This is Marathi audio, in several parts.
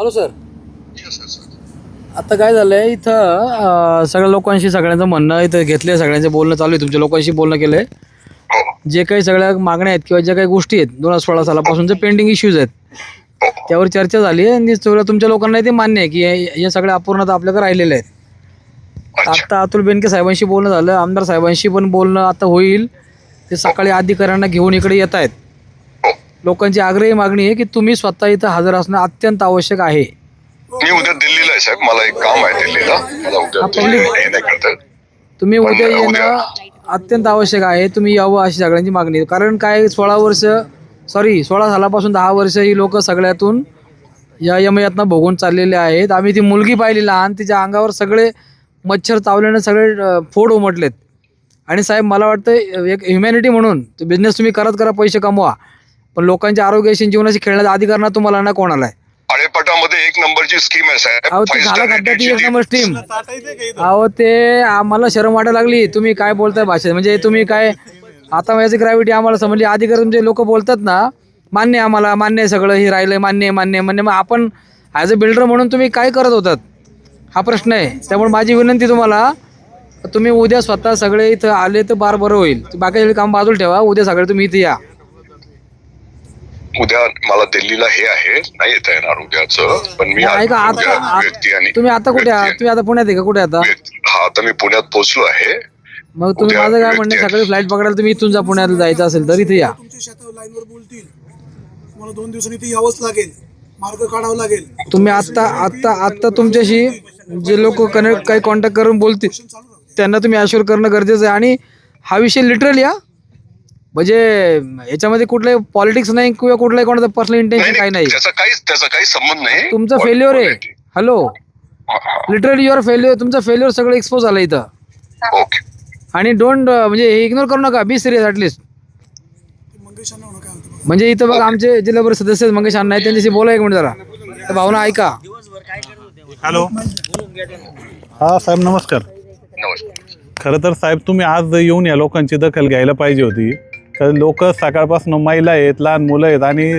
हॅलो सर आता काय झालंय इथं सगळ्या लोकांशी सगळ्यांचं म्हणणं इथं घेतलंय सगळ्यांचं बोलणं चालू आहे तुमच्या लोकांशी बोलणं केलंय. जे काही सगळ्या मागण्या आहेत किंवा ज्या काही गोष्टी आहेत दोन हजार सोळा सालापासूनचे पेंडिंग इश्यूज आहेत त्यावर चर्चा झाली आहे आणि सगळं तुमच्या लोकांना ते मान्य आहे की हे- हे सगळ्या अपूर्णता आपल्याकडे राहिलेल्या आहेत. आता अतुल बेनके साहेबांशी बोलणं झालं आमदार साहेबांशी पण बोलणं आता होईल. ते सकाळी अधिकाऱ्यांना घेऊन इकडे येत आहेत. लोकांची आग्रही मागणी आहे की तुम्ही स्वतः इथं हजर असणं अत्यंत आवश्यक आहे. मी उद्या दिल्लीला आहे साहेब. मला एक काम आहे दिल्लीला. मला उद्या आपण दिल्लीला लिहू. हे नाही करता येत. तुम्ही पण उद्या येणं उद्या- अत्यंत आवश्यक आहे. तुम्ही यावं अशी सगळ्यांची मागणी आहे. कारण काय सोळा वर्ष सॉरी सोळा सालापासून दहा वर्ष ही लोक सगळ्यातून या यमयातना भोगून चाललेले आहेत. आम्ही ती मुलगी पाहिली लहान. तिच्या अंगावर सगळे मच्छर चावल्याने सगळे अं, फोड उमटलेत. आणि साहेब मला वाटतं एक ह्युमॅनिटी म्हणून बिझनेस तुम्ही करत करा पैसे कमवा. पण लोकांच्या आरोग्याशी जीवनाशी खेळण्याचा अधिकार ना तुम्हाला ना कोणाला आहे? आळेपाटामध्ये एक नंबरची स्कीम आहे साहेब. अहो ते Five झालं star rated एक ची नंबर स्टीम अहो ते आम्हाला शरम वाटायला लागली. तुम्ही काय बोलताय भाषेत? म्हणजे तुम्ही काय आता याची ग्रॅव्हिटी आम्हाला समजली. अधिकारी तुमचे लोक बोलतात ना मान्य आहे आम्हाला मान्य आहे सगळं हे राहिलंय मान्य आहे मान्य आहे मान्य आहे. मग आपण ॲज अ बिल्डर म्हणून तुम्ही काय करत होतात? हा प्रश्न आहे. त्यामुळे माझी विनंती तुम्हाला तुम्ही उद्या स्वतः सगळे इथं आले तर बार बरं होईल. बाकीचे काम बाजूला ठेवा. उद्या सगळे तुम्ही इथे या. उद्या मला दिल्लीला हे आहे नाही येता येणार उद्याचं पण मी ऐका उद्या आता व्यक्ती आणि तुम्ही आता कुठे आहात? व्यक्ती- तुम्ही आता पुण्यात आहे का? कुठे आता? व्यक्ती- हा आता मी पुण्यात पोहोचलो आहे. मग तुम्ही उद्या माझं काय म्हणणं आहे. सकाळी फ्लाईट पकडायला तुम्ही इथून जा पुण्याला जायचं असेल तर इथे या. तुमच्या लाईनवर बोलतील. तुम्हाला दोन दिवसांनी ते यावंच लागेल. मार्ग काढावा लागेल. तुम्ही आत्ता आत्ता आत्ता तुमच्याशी जे लोक कनेक्ट काही कॉन्टॅक्ट करून बोलतील त्यांना तुम्ही अश्योर करणं गरजेचं आहे. आणि हा विषय लिटरली या. म्हणजे याच्यामध्ये कुठलंही पॉलिटिक्स नाही किंवा कुठलंही कोणाचं पर्सनल इंटेन्शन काही नाही. त्याचा काहीच त्याचा काही संबंध नाही. तुमचं फेल्युअर आहे. हॅलो. लिटरली युअर फेल्युअर तुमचं फेल्युअर सगळं एक्सपोज झालं इथं. ओके आणि डोंट म्हणजे हे इग्नोर करू नका. Be serious at least. म्हणजे इथं बघा आमचे जिल्हा परिषद सदस्य आहेत, मंगेश अण्णा आहेत, त्यांच्याशी बोला एक मिनिट जरा. तर भावना ऐका. हॅलो हा साहेब नमस्कार. नमस्कार. खरं तर साहेब तुम्ही आज येऊन या लोकांची दखल घ्यायला पाहिजे होती. तर लोक सकाळपासून महिला आहेत लहान मुलं आहेत आणि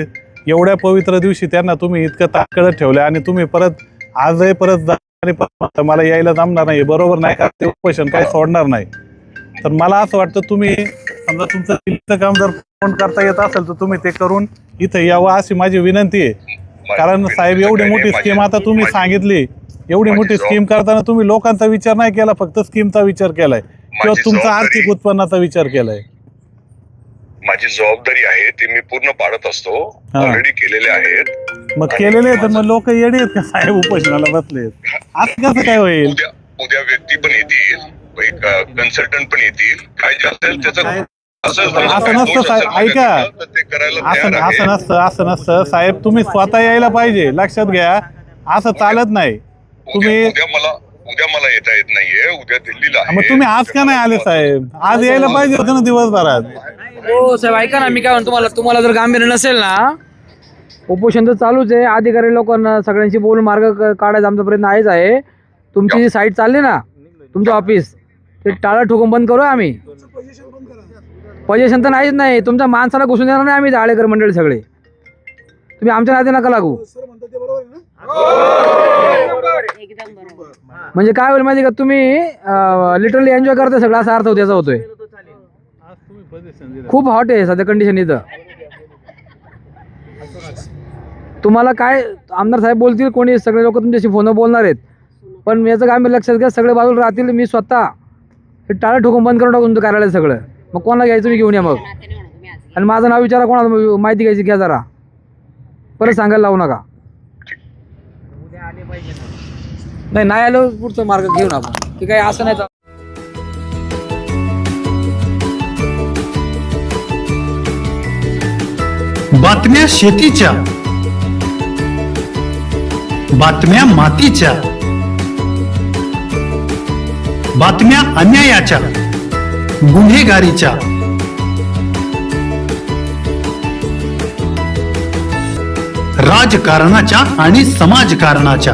एवढ्या पवित्र दिवशी त्यांना तुम्ही इतकं ताकदत ठेवलं आणि तुम्ही परत आजही परत जा आणि परत म्हणता, मला यायला जमणार नाही. बरोबर नाही का? ते उपोषण काही सोडणार नाही. तर मला असं वाटतं तुम्ही समजा तुमचं दिल्लीचं काम जर फोन करता येत असेल तर तुम्ही ते करून इथं यावं अशी माझी विनंती आहे. कारण साहेब एवढी मोठी स्कीम आता तुम्ही सांगितली. एवढी मोठी स्कीम करताना तुम्ही लोकांचा विचार नाही केला फक्त स्कीमचा विचार केलाय. किंवा तुमचा आर्थिक उत्पन्नाचा विचार केलाय. माझी जबाबदारी आहे ती मी पूर्ण पाडत असतो. हा. ऑलरेडी केलेले आहेत. मग केलेले तर मग लोक येडे आहेत का? साहेब उपोषणाला बसले असं कसं काय होईल? उद्या उद्या व्यक्ती पण येतील कन्सल्टंट पण येतील. काय जे असेल त्याचं असं असं नसतं साहेब, ऐका. तर ते करायला असं तयार असं नसतं असं नसतं. साहेब तुम्ही स्वतः यायला पाहिजे लक्षात घ्या. असं चालत नाही. उद्या तुम्ही उद्या मला उद्या मला येता येत नाहीये उद्या दिल्लीला मग आहे. तुम्ही आज का नाही आले साहेब? आज यायला पाहिजे होतं ना दिवसभरात. हो साहेब ऐका ना मी काय म्हणतो तुम्हाला तुम्हाला जर गांभीर्य नसेल ना उपोषण तर चालूच आहे. अधिकारी लोकांना सगळ्यांशी बोलून मार्ग क- काढायचा आमचा प्रयत्न आहेच आहे. तुमची जी साईट चालली ना तुमचं ऑफिस ते टाळा ठोकून बंद करू आम्ही. पोझिशन बंद करा पोझिशन तर नाहीच नाही. तुमच्या माणसाला घुसून देणार नाही आम्ही जाळेकर मंडळी सगळे. तुम्ही आमच्या नाते नका लागू सर म्हणतात ते बरोबर आहे ना म्हणजे काय होईल माहिती का? तुम्ही लिटरली एन्जॉय करता सगळं असा अर्थ त्याचा होतोय. खूप हॉट आहे सध्या कंडिशन इथं. तुम्हाला काय आमदार साहेब बोलतील कोणी सगळे लोक तुमच्याशी फोनवर बोलणार आहेत. पण याचं काय मी लक्षात घ्या सगळे बाजूला राहतील मी स्वतः हे टाळं ठोकून बंद करून टाकू तुमचं कार्यालय सगळं. मग कोणाला घ्यायचं मी घेऊन या मग. आणि माझं नाव विचारा कोणाला माहिती घ्यायची घ्या जरा. परत सांगायला लावू नका. नाही नाही आलो पुढचं मार्ग घेऊन आपण. ते काही असं नाही चालत. बातम्या शेतीच्या. बातम्या मातीच्या. बातम्या अन्यायाच्या. गुन्हेगारीच्या. राजकारणाच्या आणि समाजकारणाच्या.